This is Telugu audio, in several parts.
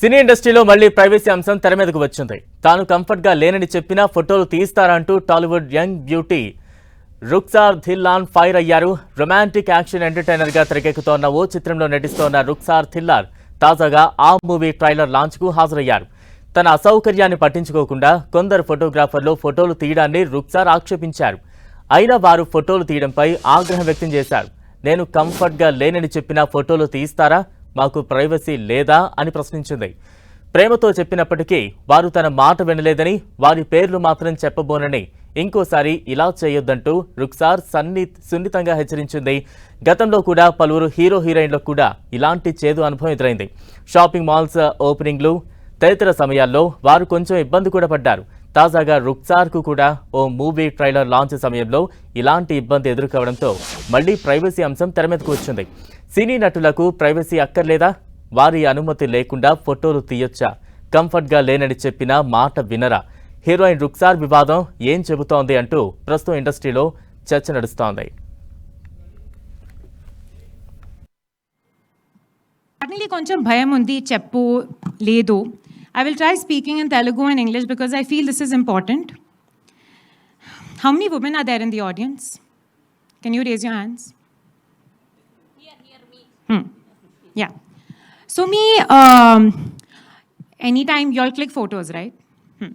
సినీ ఇండస్ట్రీలో మళ్ళీ ప్రైవసీ అంశం తెర మీదకు వచ్చింది. తాను కంఫర్ట్గా లేనని చెప్పినా ఫోటోలు తీస్తారంటూ Tollywood young beauty Rukshar Dhillon fire అయ్యారు. రొమాంటిక్ యాక్షన్ ఎంటర్టైనర్గా తెరకెక్కుతోన్న ఓ చిత్రంలో నటిస్తోన్న రుక్సార్ థిల్లార్ తాజాగా ఆ మూవీ ట్రైలర్ లాంచ్కు హాజరయ్యారు. తన అసౌకర్యాన్ని పట్టించుకోకుండా కొందరు ఫోటోగ్రాఫర్లు ఫోటోలు తీయడాన్ని రుక్సార్ ఆక్షేపించారు. అయినా వారు ఫోటోలు తీయడంపై ఆగ్రహం వ్యక్తం చేశారు. నేను కంఫర్ట్గా లేనని చెప్పిన ఫోటోలు తీస్తారా? మాకు ప్రైవసీ లేదా అని ప్రశ్నించింది. ప్రేమతో చెప్పినప్పటికీ వారు తన మాట వినలేదని వారి పేర్లు మాత్రం చెప్పబోనని ఇంకోసారి ఇలా చేయొద్దంటూ రుక్సార్ సన్ని సున్నితంగా హెచ్చరించింది. గతంలో కూడా పలువురు హీరో హీరోయిన్లకు కూడా ఇలాంటి చేదు అనుభవం ఎదురైంది. షాపింగ్ మాల్స్ ఓపెనింగ్లు తదితర సమయాల్లో వారు కొంచెం ఇబ్బంది కూడా పడ్డారు. తాజాగా రుక్సార్కు కూడా ఓ మూవీ ట్రైలర్ లాంచ్ సమయంలో ఇలాంటి ఇబ్బంది ఎదుర్కోవడంతో మళ్ళీ ప్రైవసీ అంశం తెరమీదకు వచ్చింది. సినీ నటులకు ప్రైవసీ అక్కర్లేదా? వారి అనుమతి లేకుండా ఫోటోలు తీయొచ్చా? కంఫర్ట్గా లేనని చెప్పిన మాట వినరా? హీరోయిన్ రుక్సార్ వివాదం ఏం చెబుతోంది అంటూ ప్రస్తుతం ఇండస్ట్రీలో చర్చ నడుస్తోంది. సడన్లీ కొంచెం భయం ఉంది చెప్పు లేదు. I will try speaking in Telugu and English because I feel this is important how many women are there in the audience can you raise your hands Hmm. Yeah. So me, um, anytime you all click photos, right? Hmm.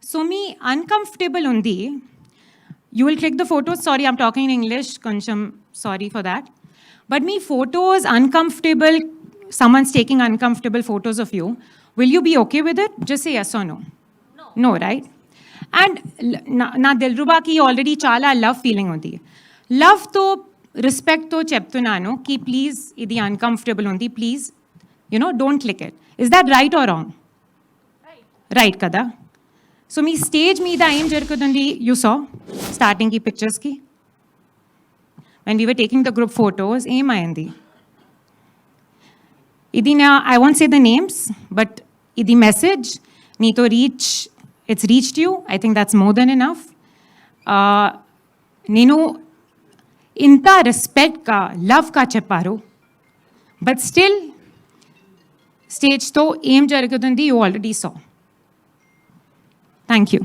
So me uncomfortable undi. You will click the photos. Sorry, I'm talking in English, Kuncham, Sorry for that. But me photos uncomfortable. Someone's taking uncomfortable photos of you. Will you be okay with it? Just say yes or no. No, no right? And na, na Dilruba ki already chala love feeling hondi. Love to రెస్పెక్ట్తో చెప్తున్నాను కి ప్లీజ్ ఇది అన్కంఫర్టబుల్ ఉంది please you know don't click it is that right or wrong right కదా? సో మీ స్టేజ్ మీద ఏం జరుగుతుంది? యూ సా స్టార్టింగ్కి పిక్చర్స్కి when we were taking the group photos ఏమైంది? ఇది నా I want say the names but ఇది మెసేజ్ నీతో reach it's reached you I think that's more than enough నేను ఇంత రెస్పెక్ట్గా లవ్గా చెప్పారు. బట్ స్టిల్ స్టేజ్తో ఏం జరుగుతుంది you already saw thank you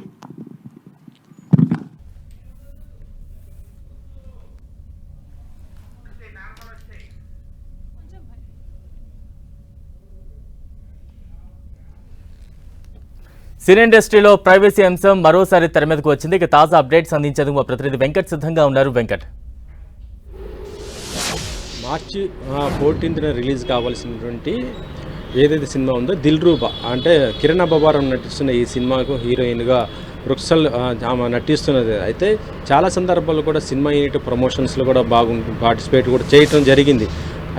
cine ఇండస్ట్రీలో ప్రైవసీ అంశం మరోసారి తెర మీదకు వచ్చింది. ఇక తాజా అప్డేట్స్ అందించేందుకు మా ప్రతినిధి వెంకట్ సిద్ధంగా ఉన్నారు. వెంకట్. మార్చి ఫోర్టీన్త్న రిలీజ్ కావాల్సినటువంటి ఏదైతే సినిమా ఉందో దిల్ రూబా అంటే కిరణ్ అబ్బవారం నటిస్తున్న ఈ సినిమాకు హీరోయిన్గా రుక్సల్ ఆమె నటిస్తున్నది. అయితే చాలా సందర్భాల్లో కూడా సినిమా యూనిట్ ప్రమోషన్స్లో కూడా బాగుంటుంది పార్టిసిపేట్ కూడా చేయటం జరిగింది.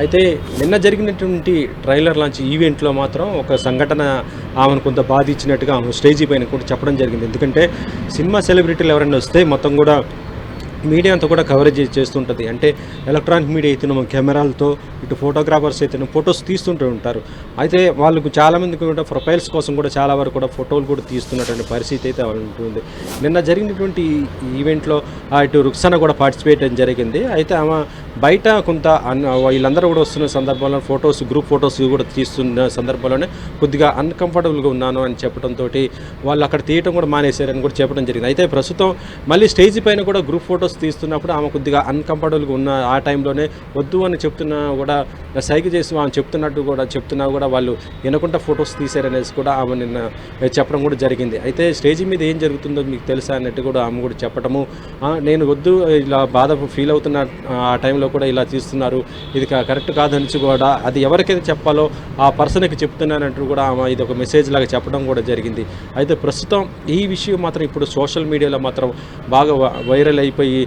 అయితే నిన్న జరిగినటువంటి ట్రైలర్ లాంచ్ ఈవెంట్లో మాత్రం ఒక సంఘటన ఆమెను కొంత బాధ ఇచ్చినట్టుగా ఆమె స్టేజీ పైన కూడా చెప్పడం జరిగింది. ఎందుకంటే సినిమా సెలబ్రిటీలు ఎవరైనా వస్తే మొత్తం కూడా మీడియా అంతా కూడా కవరేజ్ చేస్తుంటుంది. అంటే ఎలక్ట్రానిక్ మీడియా అయితేనేమో కెమెరాలతో ఇటు ఫోటోగ్రాఫర్స్ అయితేనే ఫొటోస్ తీస్తుంటూ ఉంటారు. అయితే వాళ్ళకు చాలామంది కూడా ప్రొఫైల్స్ కోసం కూడా చాలా వరకు కూడా ఫోటోలు కూడా తీస్తున్నటువంటి పరిస్థితి అయితే ఉంటుంది. నిన్న జరిగినటువంటి ఈవెంట్లో ఇటు రుక్సన కూడా పార్టిసిపేట్ జరిగింది. అయితే ఆమె బయట కొంత అన్- వీళ్ళందరూ కూడా వస్తున్న సందర్భంలో ఫొటోస్ గ్రూప్ ఫొటోస్ కూడా తీస్తున్న సందర్భంలోనే కొద్దిగా అన్కంఫర్టబుల్గా ఉన్నాను అని చెప్పడంతో వాళ్ళు అక్కడ తీయటం కూడా మానేశారని కూడా చెప్పడం జరిగింది. అయితే ప్రస్తుతం మళ్ళీ స్టేజ్ పైన కూడా గ్రూప్ ఫొటోస్ తీస్తున్నప్పుడు ఆమె కొద్దిగా అన్కంఫర్టబుల్గా ఉన్న ఆ టైంలోనే వద్దు అని చెప్తున్నా కూడా సైకి చేసి ఆమె చెప్తున్నట్టు కూడా చెప్తున్నా కూడా వాళ్ళు వినకుండా ఫొటోస్ తీశారనేసి కూడా ఆమె నిన్న చెప్పడం కూడా జరిగింది. అయితే స్టేజ్ మీద ఏం జరుగుతుందో మీకు తెలుసా అన్నట్టు కూడా ఆమె కూడా చెప్పడము నేను వద్దు ఇలా బాధ ఫీల్ అవుతున్న ఆ టైంలో కూడా ఇలా తీస్తున్నారు ఇది కరెక్ట్ కాదని కూడా అది ఎవరికైతే చెప్పాలో ఆ పర్సన్కి చెప్తున్నానంటూ కూడా ఆమె ఇది ఒక మెసేజ్ లాగా చెప్పడం కూడా జరిగింది. అయితే ప్రస్తుతం ఈ విషయం మాత్రం ఇప్పుడు సోషల్ మీడియాలో మాత్రం బాగా వ- వైరల్ అయిపోయి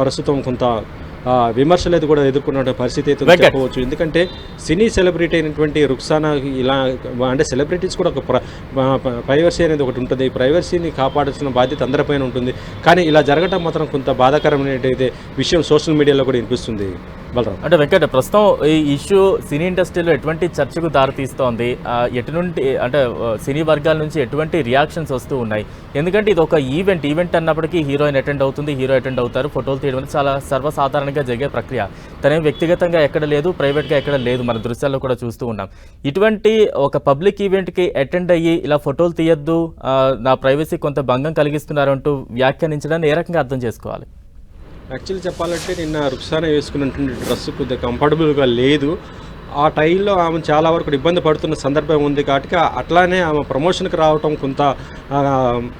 ప్రస్తుతం కొంత విమర్శలు అయితే కూడా ఎదుర్కొన్న పరిస్థితి అయితే. చెప్పవచ్చు. ఎందుకంటే సినీ సెలబ్రిటీ అయినటువంటి రుక్సానా ఇలా అంటే సెలబ్రిటీస్ కూడా ఒక ప్రైవసీ అనేది ఒకటి ఉంటుంది. ప్రైవసీని కాపాడాల్సిన బాధ్యత అందరిపైన ఉంటుంది. కానీ ఇలా జరగటం మాత్రం కొంత బాధాకరమైనటువంటి విషయం సోషల్ మీడియాలో కూడా వినిపిస్తుంది. బలరాం. అంటే వెంకట ప్రస్తుతం ఈ ఇష్యూ సినీ ఇండస్ట్రీలో ఎటువంటి చర్చకు దారితీస్తోంది? ఎటు ఎటువంటి అంటే సినీ వర్గాల నుంచి ఎటువంటి రియాక్షన్స్ వస్తూ ఉన్నాయి? ఎందుకంటే ఇది ఒక ఈవెంట్ ఈవెంట్ అన్నప్పటికీ హీరోయిన్ అటెండ్ అవుతుంది హీరో అటెండ్ అవుతారు ఫోటోలు తీయడం చాలా సర్వసాధారణంగా జరిగే ప్రక్రియ. తనే వ్యక్తిగతంగా ఎక్కడ లేదు ప్రైవేట్గా ఎక్కడ లేదు మన దృశ్యాల్లో కూడా చూస్తూ ఉన్నాం. ఇటువంటి ఒక పబ్లిక్ ఈవెంట్కి అటెండ్ అయ్యి ఇలా ఫోటోలు తీయద్దు నా ప్రైవసీ కొంత భంగం కలిగిస్తున్నారంటూ వ్యాఖ్యానించడాన్ని ఏ రకంగా అర్థం చేసుకోవాలి? యాక్చువల్లీ చెప్పాలంటే నిన్న రుక్సానా వేసుకున్నటువంటి డ్రెస్ కొద్దిగా కంఫర్టబుల్గా లేదు. ఆ టైంలో ఆమె చాలా వరకు ఇబ్బంది పడుతున్న సందర్భం ఉంది కాబట్టి అట్లానే ఆమె ప్రమోషన్కి రావటం కొంత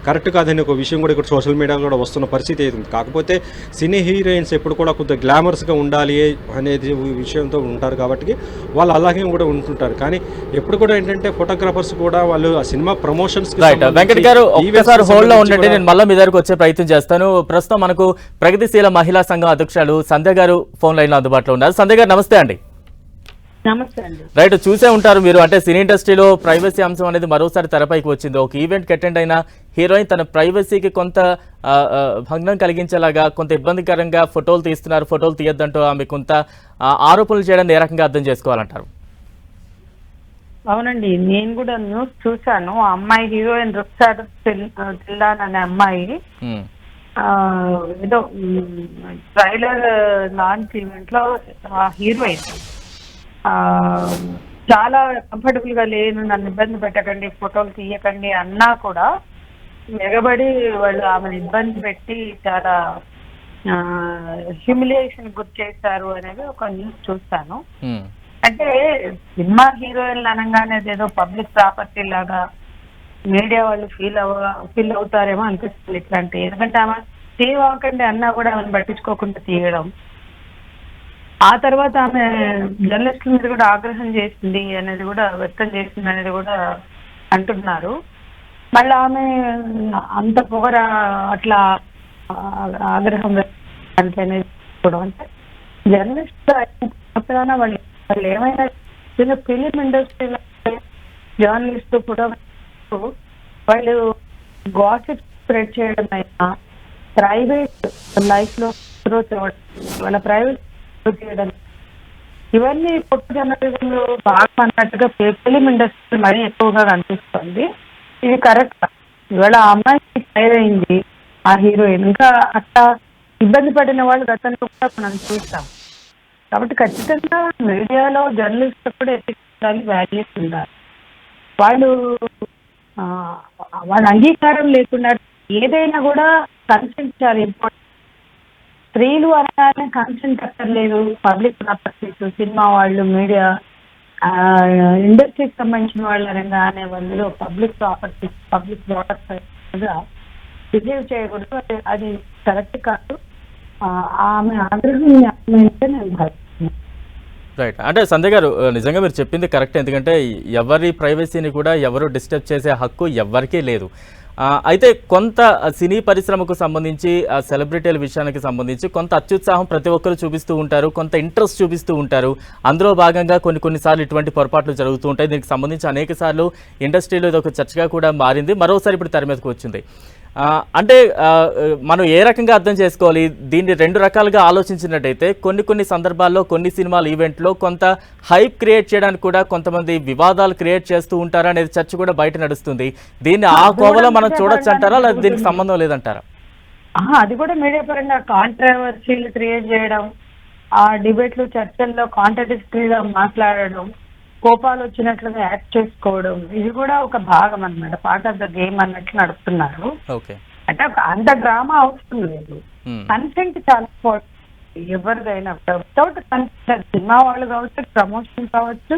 కరెక్ట్ కాదని ఒక విషయం కూడా ఇక్కడ సోషల్ మీడియా కూడా వస్తున్న పరిస్థితి అవుతుంది కాకపోతే సినీ హీరోయిన్స్ ఎప్పుడు కూడా కొద్దిగా గ్లామరస్గా ఉండాలి అనేది విషయంతో ఉంటారు కాబట్టి వాళ్ళు అలాగే కూడా ఉంటుంటారు. కానీ ఎప్పుడు కూడా ఏంటంటే ఫోటోగ్రాఫర్స్ కూడా వాళ్ళు ఆ సినిమా ప్రమోషన్స్ వెంకట్ గారు ఒక్కసారి హోల్డ్లో ఉండండి. నేను మళ్ళీ మీ దగ్గరకు వచ్చే ప్రయత్నం చేస్తాను. ప్రస్తుతం మనకు ప్రగతిశీల మహిళా సంఘం అధ్యక్షులు సంధ్య గారు ఫోన్ లైన్లో అందుబాటులో ఉన్నారు. సంధ్య గారు నమస్తే అండి. రైట్ చూసే ఉంటారు మీరు. అంటే సినీ ఇండస్ట్రీలో ప్రైవసీ అంశం అనేది మరోసారి తెరపైకి వచ్చింది. ఒక ఈవెంట్ అటెండ్ అయిన హీరోయిన్ తన ప్రైవసీకి కొంత భంగం కలిగించేలాగా కొంత ఇబ్బందికరంగా ఫోటోలు తీస్తున్నారు. ఫోటోలు తీయొద్దంటూ ఆమె కొంత ఆరోపణలు చేయడాన్ని ఏ రకంగా అర్థం చేసుకోవాలంటారు? అవునండి నేను కూడా న్యూస్ చూశాను. ఆ అమ్మాయి హీరోయిన్ రుక్సార్ తిల్లాన్ అనే అమ్మాయి ఏదో ట్రైలర్ లాంచ్ ఈవెంట్లో హీరోయిన్. చాలా కంఫర్టబుల్గా లేను నన్ను ఇబ్బంది పెట్టకండి ఫోటోలు తీయకండి అన్నా కూడా ఎగబడి వాళ్ళు ఆమెను ఇబ్బంది పెట్టి చాలా హ్యూమిలియేషన్ గురి చేశారు అనేది ఒక న్యూస్ చూస్తాను. అంటే సినిమా హీరోయిన్లు అనగానే ఏదో పబ్లిక్ ప్రాపర్టీ లాగా మీడియా వాళ్ళు ఫీల్ అవ ఫీల్ అవుతారేమో అనిపిస్తుంది ఇట్లాంటి ఎందుకంటే ఆమె తీయకండి అన్నా కూడా ఆమెను పట్టించుకోకుండా తీయడం. ఆ తర్వాత ఆమె జర్నలిస్టుల మీద కూడా ఆగ్రహం చేసింది అనేది కూడా వ్యక్తం చేసింది అనేది కూడా అంటున్నారు. మళ్ళీ ఆమె అంత పొగర అట్లా ఆగ్రహం అంటే అనేది కూడా అంటే జర్నలిస్ట్ మాత్రాన వాళ్ళు వాళ్ళు ఏమైనా చిన్న ఫిలిం ఇండస్ట్రీలో జర్నలిస్ట్ ఫోటోగ్రాఫర్ వాళ్ళు గాసిప్ స్ప్రెడ్ చేయడం అయినా ప్రైవేట్ లైఫ్లో త్రో చేయడం వాళ్ళ ప్రైవేట్ చేయడం. ఇవన్నీ ఫోటో జర్నలిజంలో బాగా అన్నట్టుగా ఫిలిం ఇండస్ట్రీ మరీ ఎక్కువగా కనిపిస్తుంది. ఇది కరెక్ట్ ఇవాళ ఆ అమ్మాయి ఫైర్ అయింది ఆ హీరోయిన్. ఇంకా అట్లా ఇబ్బంది పడిన వాళ్ళు గతంలో కూడా మనం చూస్తాం కాబట్టి ఖచ్చితంగా మీడియాలో జర్నలిస్ట్ కూడా ఎత్తించాలి వాల్యూస్ ఉండాలి. వాళ్ళు ఆ, వాళ్ళ అంగీకారం లేకుండా ఏదైనా కూడా కన్సెంట్ చాలా ఇంపార్టెంట్ స్త్రీలు అనగానే కన్సెంట్ అక్కర్లేదు పబ్లిక్ ప్రాపర్టీస్ సినిమా వాళ్ళు మీడియా ఇండస్ట్రీకి సంబంధించిన వాళ్ళు అనగానే వాళ్ళు public properties public products behave చేయకూడదు. అది కరెక్ట్ కాదు. ఆమె ఆగ్రహం అంటే నేను భావిస్తున్నాను. రైట్ అంటే సంజయ్ గారు నిజంగా మీరు చెప్పింది కరెక్ట్ ఎందుకంటే ఎవరి ప్రైవసీని కూడా ఎవరు డిస్టర్బ్ చేసే హక్కు ఎవరికీ లేదు. అయితే కొంత సినీ పరిశ్రమకు సంబంధించి ఆ సెలబ్రిటీల విషయానికి సంబంధించి కొంత అత్యుత్సాహం ప్రతి ఒక్కరు చూపిస్తూ ఉంటారు కొంత ఇంట్రెస్ట్ చూపిస్తూ ఉంటారు. అందులో భాగంగా కొన్ని కొన్నిసార్లు ఇటువంటి పొరపాట్లు జరుగుతూ ఉంటాయి. దీనికి సంబంధించి అనేక సార్లు ఇండస్ట్రీలో ఇది ఒక చర్చగా కూడా మారింది. మరోసారి ఇప్పుడు తెర మీదకి వచ్చింది. అంటే మనం ఏ రకంగా అర్థం చేసుకోవాలి? దీన్ని రెండు రకాలుగా ఆలోచించినట్టయితే కొన్ని కొన్ని సందర్భాల్లో కొన్ని సినిమాల ఈవెంట్లో కొంత హైప్ క్రియేట్ చేయడానికి కూడా కొంతమంది వివాదాలు క్రియేట్ చేస్తూ ఉంటారా అనేది చర్చ కూడా బయట నడుస్తుంది. దీన్ని ఆ కోవలో మనం చూడొచ్చు అంటారా? లేదా దీనికి సంబంధం లేదంటారా? అది కూడా మీడియా పరంగా కాంట్రవర్సీలు క్రియేట్ చేయడం ఆ డిబేట్లు చర్చల్లో కాంట్రడిక్టరీగా మాట్లాడడం కోపాలు వచ్చినట్లుగా యాక్ట్ చేసుకోవడం ఇది కూడా ఒక భాగం అన్నమాట. పార్ట్ ఆఫ్ ద గేమ్ అన్నట్లు నడుపుతున్నారు. అంటే ఒక అంత డ్రామా అవసరం లేదు. Hmm. కన్సెంట్ చాలా ఇంపార్టెంట్ ఎవరిదైనా వితౌట్ కన్సెంట్ సినిమా వాళ్ళు కావచ్చు ప్రమోషన్ కావచ్చు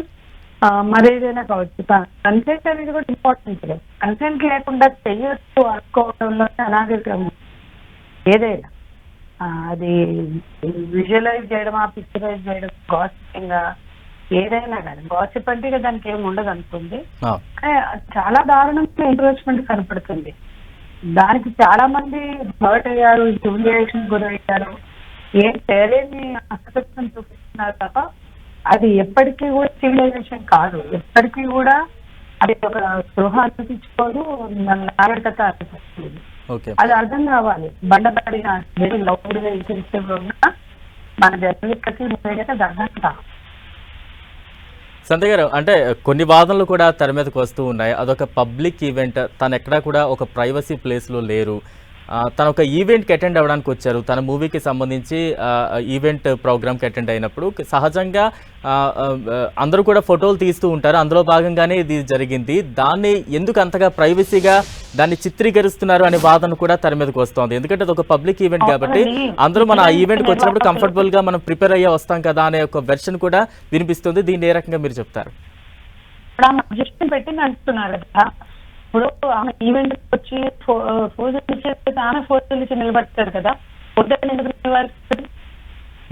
ఆ, మరేదైనా కావచ్చు. కన్సెంట్ అనేది కూడా ఇంపార్టెంట్ కన్సెంట్ లేకుండా చెయ్యొచ్చు అనుకోవడంలో అనాగరికం ఏదైనా. ఆ, అది విజువలైజ్ చేయడమా పిక్చరైజ్ చేయడం గాసిపింగ్ ఏదైనా కానీ. గాసిప్ అంటే ఇక దానికి ఏమి ఉండదు కానీ చాలా దారుణంగా ఎంకరేజ్మెంట్ కనపడుతుంది. దానికి చాలా మంది హర్ట్ అయ్యారు హ్యూమిలియేషన్ గురయ్యారు. ఏం తెలియని అసతత్వం చూపిస్తున్నారు తప్ప అది ఎప్పటికీ కూడా సివిలైజేషన్ కాదు. ఎప్పటికీ కూడా అది ఒక స్పృహ అనిపించుకోదు మన నాగరికత అనిపిస్తుంది అది అర్థం కావాలి. బండబాడిన వెరీ లౌడ్గా ఇంటెన్సివ్ ఉన్న మన జర్నలిస్ట్కి మీడియాకి దగ్గంట సంతయ్య గారు అంటే కొన్ని వాదనలు కూడా తెర మీదకి వస్తూ ఉన్నాయి. అదొక పబ్లిక్ ఈవెంట్ తను ఎక్కడా కూడా ఒక ప్రైవసీ ప్లేస్లో లేరు. తను ఒక ఈవెంట్కి అటెండ్ అవ్వడానికి వచ్చారు. తన మూవీకి సంబంధించి ఈవెంట్ ప్రోగ్రామ్కి అటెండ్ అయినప్పుడు సహజంగా అందరూ కూడా ఫోటోలు తీస్తూ ఉంటారు. అందులో భాగంగానే ఇది జరిగింది. దాన్ని ఎందుకు అంతగా ప్రైవసీగా దాన్ని చిత్రీకరిస్తున్నారు అనే వాదన కూడా తెర మీదకి వస్తోంది. ఎందుకంటే అది ఒక పబ్లిక్ ఈవెంట్ కాబట్టి అందరూ మన ఆ ఈవెంట్కి వచ్చినప్పుడు కంఫర్టబుల్గా మనం ప్రిపేర్ అయ్యే వస్తాం కదా అనే ఒక వెర్షన్ కూడా వినిపిస్తుంది. దీన్ని ఏ రకంగా మీరు చెప్తారు? ఇప్పుడు ఆమె ఈవెంట్ వచ్చి ఫోజులు ఇచ్చేసి ఆమె ఫోజులు ఇచ్చి నిలబడతారు కదా. వద్దని ఎందుకు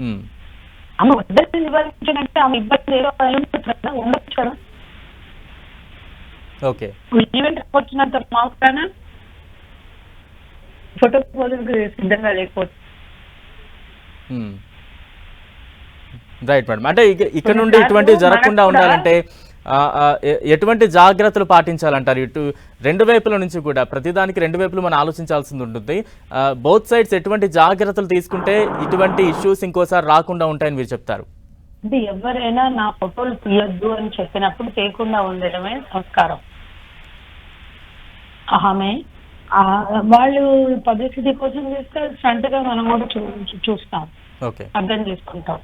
ఉమ్, ఆమె వద్దని నివారించాలంటే ఆమె ఇబ్బంది ఏదో కదా ఉండొచ్చు కదా. ఓకే. ఈవెంట్ వచ్చినంత మాత్రాన ఫోటో ఫోజులకు సిద్ధంగా లేకపోతే. Right madam. అంటే ఇక- ఇక్కడ నుండి ఇటువంటివి జరగకుండా ఉండాలంటే ఎటువంటి జాగ్రత్తలు పాటించాలంటారు? ఇటు రెండు వైపుల నుంచి కూడా ప్రతిదానికి రెండు వైపులు మనం ఆలోచించాల్సింది ఉంటుంది. బోత్ సైడ్స్ ఎటువంటి జాగ్రత్తలు తీసుకుంటే ఇటువంటి ఇష్యూస్ ఇంకోసారి రాకుండా ఉంటాయని మీరు చెప్తారు? అంటే ఎవరైనా నా ఫోటోలు తీయొద్దు అని చెప్పినప్పుడు చేయకుండా ఉండడమే సంస్కారం. ఆమె వాళ్ళు పబ్లిసిటీ కోసం చేస్తే స్టంట్గా మనం కూడా చూ- చూస్తాం. ఓకే. అర్థం చేసుకుంటాం.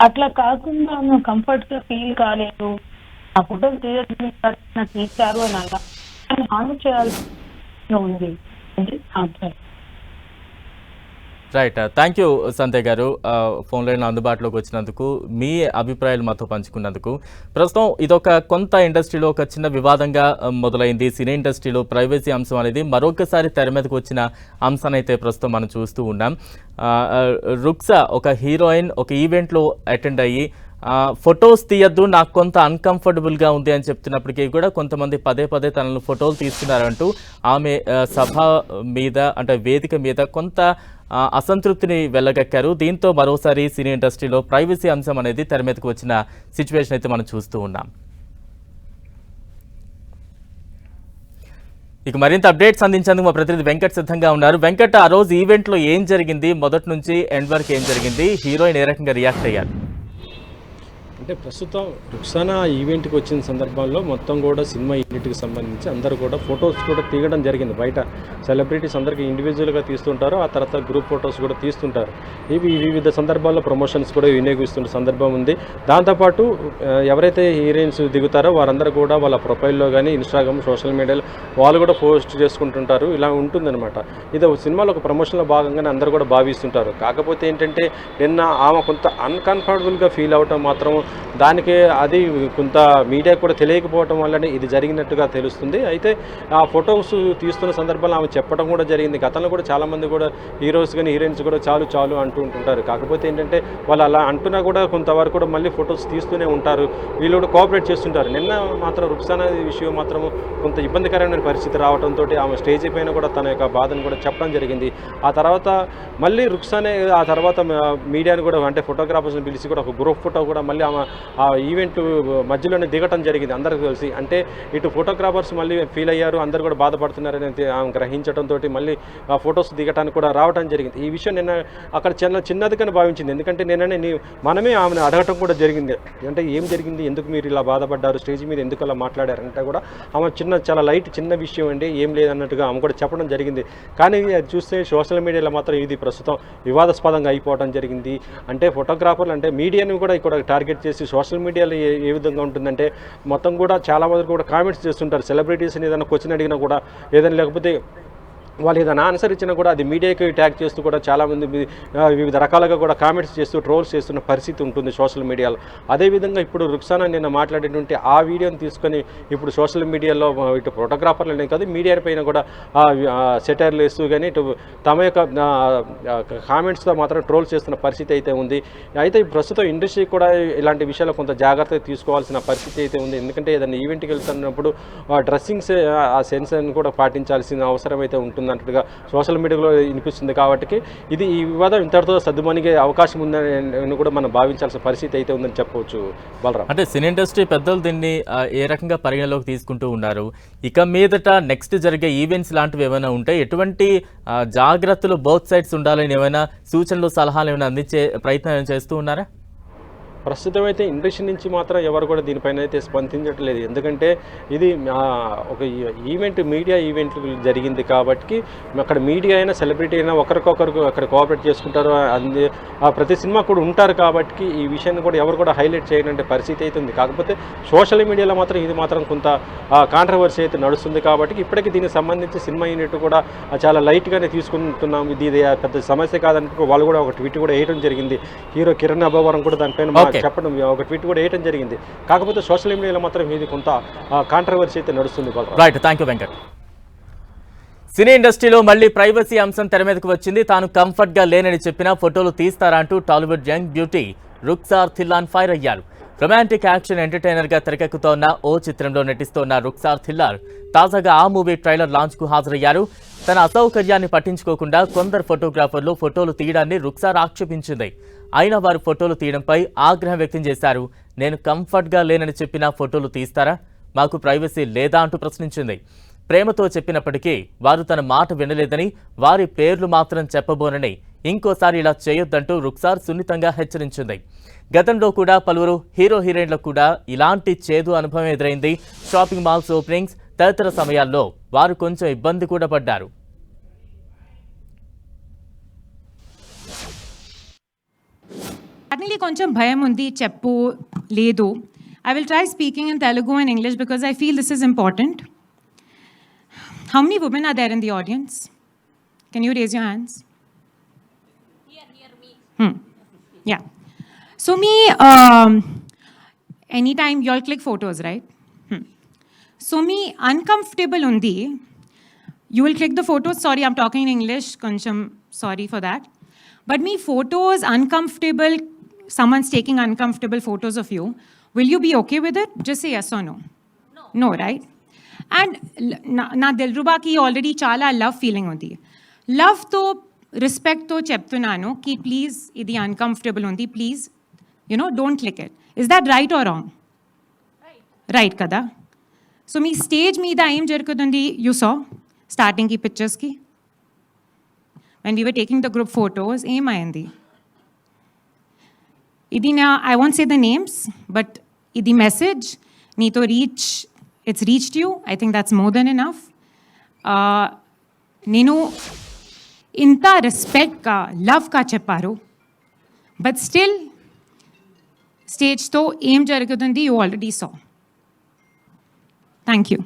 అట్లా కాకుండా కంఫర్ట్గా ఫీల్ కాలేదు. ఆ ఫోటోలు తీయొద్దు నాకు తీశారు అని అలా. కానీ హాని చేయాల్సి ఉంది. రైట్. థ్యాంక్ యూ సంతే గారు ఫోన్ లైన్ అందుబాటులోకి వచ్చినందుకు మీ అభిప్రాయాలు మాతో పంచుకున్నందుకు. ప్రస్తుతం ఇదొక కొంత ఇండస్ట్రీలో ఒక చిన్న వివాదంగా మొదలైంది. సినీ ఇండస్ట్రీలో ప్రైవసీ అంశం అనేది మరొకసారి తెర మీదకి వచ్చిన అంశాన్ని అయితే ప్రస్తుతం మనం చూస్తూ ఉన్నాం. రుక్సా ఒక హీరోయిన్ ఒక ఈవెంట్లో అటెండ్ అయ్యి ఫొటోస్ తీయద్దు నాకు కొంత అన్కంఫర్టబుల్గా ఉంది అని చెప్తున్నప్పటికీ కూడా కొంతమంది పదే పదే తనను ఫోటోలు తీస్తున్నారంటూ ఆమె సభ మీద అంటే వేదిక మీద కొంత అసంతృప్తిని వెళ్ళగక్కారు దీంతో మరోసారి సినీ ఇండస్ట్రీలో ప్రైవసీ అంశం అనేది తెర మీదకు వచ్చిన సిచ్యువేషన్ అయితే మనం చూస్తూ ఉన్నాం. ఇక మరింత అప్డేట్స్ అందించేందుకు మా ప్రతినిధి వెంకట్ సిద్ధంగా ఉన్నారు. వెంకట్ ఆ రోజు ఈవెంట్లో ఏం జరిగింది? మొదటి నుంచి ఎండ్ వరకు ఏం జరిగింది? హీరోయిన్ ఏ రకంగా రియాక్ట్ అయ్యారు? అంటే ప్రస్తుతం రుక్సానా ఈవెంట్కి వచ్చిన సందర్భంలో మొత్తం కూడా సినిమా యూనిట్కి సంబంధించి అందరూ కూడా ఫొటోస్ కూడా తీయడం జరిగింది. బయట సెలబ్రిటీస్ అందరికీ ఇండివిజువల్గా తీస్తుంటారు. ఆ తర్వాత గ్రూప్ ఫొటోస్ కూడా తీస్తుంటారు. ఇవి వివిధ సందర్భాల్లో ప్రమోషన్స్ కూడా వినియోగిస్తున్న సందర్భం ఉంది. దాంతోపాటు ఎవరైతే హీరోయిన్స్ దిగుతారో వారందరూ కూడా వాళ్ళ ప్రొఫైల్లో కానీ ఇన్స్టాగ్రామ్ సోషల్ మీడియాలో వాళ్ళు కూడా పోస్ట్ చేసుకుంటుంటారు. ఇలా ఉంటుందన్నమాట. ఇది ఒక సినిమాలో ఒక ప్రమోషన్లో భాగంగానే అందరూ కూడా భావిస్తుంటారు. కాకపోతే ఏంటంటే నిన్న ఆమె కొంత అన్కంఫర్టబుల్గా ఫీల్ అవటం మాత్రం దానికి అది కొంత మీడియా కూడా తెలియకపోవటం వల్లనే ఇది జరిగినట్టుగా తెలుస్తుంది. అయితే ఆ ఫొటోస్ తీస్తున్న సందర్భంలో ఆమె చెప్పడం కూడా జరిగింది. గతంలో కూడా చాలామంది కూడా హీరోస్ కానీ హీరోయిన్స్ కూడా చాలు చాలు అంటూ ఉంటుంటారు. కాకపోతే ఏంటంటే వాళ్ళు అలా అంటున్నా కూడా కొంతవరకు కూడా మళ్ళీ ఫొటోస్ తీస్తూనే ఉంటారు. వీళ్ళు కూడా కోఆపరేట్ చేస్తుంటారు. నిన్న మాత్రం రుక్సానా విషయం మాత్రం కొంత ఇబ్బందికరమైన పరిస్థితి రావడంతో ఆమె స్టేజ్ పైన కూడా తన యొక్క బాధను కూడా చెప్పడం జరిగింది. ఆ తర్వాత మళ్ళీ రుక్సానే ఆ తర్వాత మీడియాని కూడా అంటే ఫోటోగ్రాఫర్స్ని పిలిచి కూడా ఒక గ్రూప్ ఫోటో కూడా మళ్ళీ ఆమె ఆ ఈవెంట్ మధ్యలోనే దిగటం జరిగింది అందరూ కలిసి అంటే ఇటు ఫోటోగ్రాఫర్స్ మళ్ళీ ఫీల్ అయ్యారు అందరు కూడా బాధపడుతున్నారని ఆమె గ్రహించడంతో మళ్ళీ ఆ ఫొటోస్ దిగటానికి కూడా రావడం జరిగింది. ఈ విషయం నిన్న అక్కడ చిన్న చిన్నదిగానే భావించింది. ఎందుకంటే నిన్ననే నీ మనమే ఆమెను అడగటం కూడా జరిగింది. అంటే ఏం జరిగింది ఎందుకు మీరు ఇలా బాధపడ్డారు స్టేజ్ మీద ఎందుకు అలా మాట్లాడారంటే కూడా ఆమె చిన్న చాలా లైట్ చిన్న విషయం అండి ఏం లేదన్నట్టుగా ఆమె కూడా చెప్పడం జరిగింది. కానీ అది చూస్తే సోషల్ మీడియాలో మాత్రం ఇది ప్రస్తుతం వివాదాస్పదంగా అయిపోవడం జరిగింది. అంటే ఫోటోగ్రాఫర్లు అంటే మీడియాని కూడా ఇక్కడ టార్గెట్ చేసి సోషల్ మీడియాలో ఏ ఏ విధంగా ఉంటుందంటే మొత్తం కూడా చాలా మంది కూడా కామెంట్స్ చేస్తుంటారు. సెలబ్రిటీస్ని ఏదైనా క్వశ్చన్ అడిగినా కూడా ఏదైనా లేకపోతే వాళ్ళు ఏదైనా ఆన్సర్ ఇచ్చినా కూడా అది మీడియాకి ట్యాగ్ చేస్తూ కూడా చాలామంది వివిధ రకాలుగా కూడా కామెంట్స్ చేస్తూ ట్రోల్స్ చేస్తున్న పరిస్థితి ఉంటుంది సోషల్ మీడియాలో. అదేవిధంగా ఇప్పుడు రుక్సానా నిన్న మాట్లాడేటువంటి ఆ వీడియోని తీసుకొని ఇప్పుడు సోషల్ మీడియాలో ఇటు ఫోటోగ్రాఫర్లనే కాదు మీడియా పైన కూడా సెటైర్లు వేస్తూ కానీ ఇటు తమ యొక్క కామెంట్స్తో మాత్రం ట్రోల్స్ చేస్తున్న పరిస్థితి అయితే ఉంది. అయితే ప్రస్తుతం ఇండస్ట్రీ కూడా ఇలాంటి విషయాల్లో కొంత జాగ్రత్త తీసుకోవాల్సిన పరిస్థితి అయితే ఉంది. ఎందుకంటే ఏదైనా ఈవెంట్కి వెళ్తున్నప్పుడు డ్రెస్సింగ్స్ ఆ సెన్స్ అని కూడా పాటించాల్సిన అవసరం అయితే ఉంటుంది. ఉంది అన్నట్టుగా సోషల్ మీడియాలో వినిపిస్తుంది కాబట్టి ఇది ఈ వివాదం ఇంతటితో సర్దుమణిగే అవకాశం ఉందని కూడా మనం భావించాల్సిన పరిస్థితి అయితే ఉందని చెప్పవచ్చు బలరాం. అంటే సినీ ఇండస్ట్రీ పెద్దలు దీన్ని ఏ రకంగా పరిగణలోకి తీసుకుంటూ ఉన్నారు? ఇక మీదట నెక్స్ట్ జరిగే ఈవెంట్స్ లాంటివి ఏమైనా ఉంటే ఎటువంటి జాగ్రత్తలు బౌత్ సైడ్స్ ఉండాలని ఏమైనా సూచనలు సలహాలు ఏమైనా అందించే ప్రయత్నం చేస్తూ ఉన్నారా? ప్రస్తుతం అయితే ఇండస్ట్రీ నుంచి మాత్రం ఎవరు కూడా దీనిపైన అయితే స్పందించట్లేదు. ఎందుకంటే ఇది ఒక ఈ- ఈవెంట్ మీడియా ఈవెంట్ జరిగింది కాబట్టి అక్కడ మీడియా అయినా సెలబ్రిటీ అయినా ఒకరికొకరు అక్కడ కోఆపరేట్ చేసుకుంటారు. అంది ఆ ప్రతి సినిమా కూడా ఉంటారు కాబట్టి ఈ విషయాన్ని కూడా ఎవరు కూడా హైలైట్ చేయనంటే పరిస్థితి అయితే ఉంది. కాకపోతే సోషల్ మీడియాలో మాత్రం ఇది మాత్రం కొంత కాంట్రవర్సీ అయితే నడుస్తుంది కాబట్టి ఇప్పటికీ దీనికి సంబంధించి సినిమా యూనిట్ కూడా చాలా లైట్గానే తీసుకుంటున్నాం ఇది ఇది పెద్ద సమస్య కాదని వాళ్ళు కూడా ఒక ట్వీట్ కూడా వేయడం జరిగింది. హీరో కిరణ్ అబ్బవరం కూడా దానిపైన చెప్పడం ఒక ట్వీట్ కూడా వేయడం జరిగింది. కాకపోతే సోషల్ మీడియాలో మాత్రం ఇది కొంత కాంట్రవర్సీ అయితే నడుస్తుంది. Right thank you Venkat cine ఇండస్ట్రీలో మళ్ళీ ప్రైవసీ అంశం తెర మీదకు వచ్చింది. తాను కంఫర్ట్గా లేనని చెప్పినా ఫోటోలు తీస్తారా అంటూ Tollywood young beauty Rukshar Dhillon fire అయ్యారు. రొమాంటిక్ యాక్షన్ ఎంటర్టైనర్గా తెరకెక్కుతోన్న ఓ చిత్రంలో నటిస్తోన్న రుక్సార్ థిల్లార్ తాజాగా ఆ మూవీ ట్రైలర్ లాంచ్కు హాజరయ్యారు. తన అసౌకర్యాన్ని పట్టించుకోకుండా కొందరు ఫోటోగ్రాఫర్లు ఫోటోలు తీయడాన్ని రుక్సార్ ఆక్షేపించింది. అయినా వారు ఫోటోలు తీయడంపై ఆగ్రహం వ్యక్తం చేశారు. నేను కంఫర్ట్గా లేనని చెప్పినా ఫోటోలు తీస్తారా? మాకు ప్రైవసీ లేదా అంటూ ప్రశ్నించింది. ప్రేమతో చెప్పినప్పటికీ వారు తన మాట వినలేదని వారి పేర్లు మాత్రం చెప్పబోనని ఇంకోసారి ఇలా చేయొద్దంటూ రుక్సార్ సున్నితంగా హెచ్చరించింది. గతంలో కూడా పలువురు హీరో హీరోయిన్లకు కూడా ఇలాంటి చేదు అనుభవం ఎదురైంది. షాపింగ్ మాల్స్ ఓపెనింగ్స్ తదితర సమయాల్లో వారు కొంచెం ఇబ్బంది కూడా పడ్డారు. Suddenly కొంచెం భయం ఉంది చెప్పు లేదు I will try speaking in Telugu and English because I feel this is important how many women are there in the audience can you raise your hands Hmm. Yeah. So me, um, anytime you all click photos, right? Hmm. So me uncomfortable undi. You will click the photos. Sorry, I'm talking in English. Koncham sorry for that. But me photos uncomfortable. Someone's taking uncomfortable photos of you. Will you be okay with it? Just say yes or no. No. No, right? And నా దిల్రుబాకి ఆల్రెడీ చాలా లవ్ ఫీలింగ్ ఉంది లవ్తో రెస్పెక్ట్తో చెప్తున్నాను కి ప్లీజ్ ఇది అన్కంఫర్టబుల్ ఉంది please you know don't click it is that right or wrong right కదా సో మీ స్టేజ్ మీద ఏం జరుగుతుంది యూ సా స్టార్టింగ్కి పిక్చర్స్కి when we were taking the group photos ఏమైంది ఇది నా I want say the names but ఇది మెసేజ్ నీతో reach it's reached you I think that's more than enough నేను ఇంత రెస్పెక్ట్గా లవ్గా చెప్పారు. బట్ స్టిల్ స్టేజ్తో ఏం జరుగుతుంది? You already saw thank you